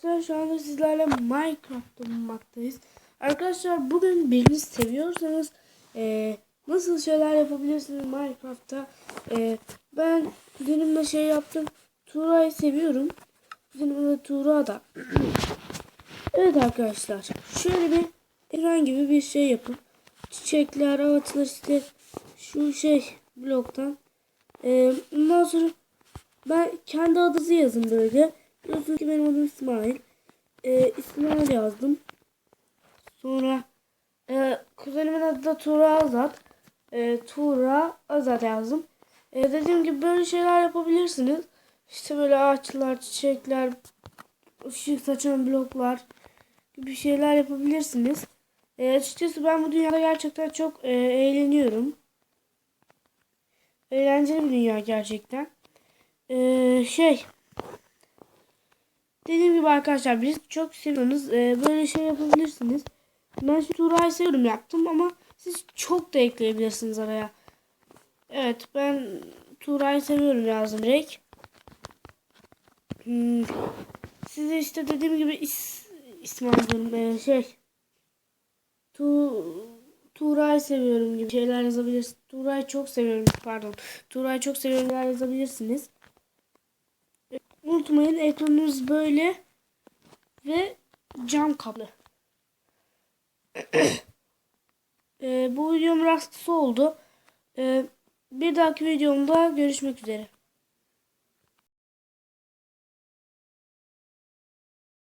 Arkadaşlar şu anda sizlerle Minecraft bulunmaktayız. Arkadaşlar bugün birini seviyorsanız e, nasıl şeyler yapabilirsiniz Minecraft'ta. E, ben kuzenimle şey yaptım. Tuğra'yı seviyorum. Kuzenimle Tuğra da. evet arkadaşlar. Şöyle bir ekran gibi bir şey yapın. Çiçekler, ağaçlar işte şu şey bloktan. E, ondan sonra ben kendi adınızı yazın böyle. Biliyorsunuz ki benim adım İsmail. Ee, İsmail yazdım. Sonra e, kuzenimin adı da Tuğra Azat. E, Tuğra Azat yazdım. E, dediğim gibi böyle şeyler yapabilirsiniz. İşte böyle ağaçlar, çiçekler, ışık saçan bloklar gibi şeyler yapabilirsiniz. E, açıkçası ben bu dünyada gerçekten çok e, eğleniyorum. Eğlenceli bir dünya gerçekten. Ee, şey dediğim gibi arkadaşlar biz çok seviyorsunuz e, böyle şey yapabilirsiniz. Ben şu Tuğra'yı seviyorum yaptım ama siz çok da ekleyebilirsiniz araya. Evet ben Tuğra'yı seviyorum yazdım direkt. Hmm, size işte dediğim gibi is, İsmail diyorum e, şey Tu Tuğra'yı seviyorum gibi şeyler yazabilirsiniz. Tuğra'yı çok seviyorum pardon. Tuğra'yı çok seviyorum yazabilirsiniz. Unutmayın ekranınız böyle ve cam kablo. Ee, bu videom rastlısı oldu. Ee, bir dahaki videomda görüşmek üzere.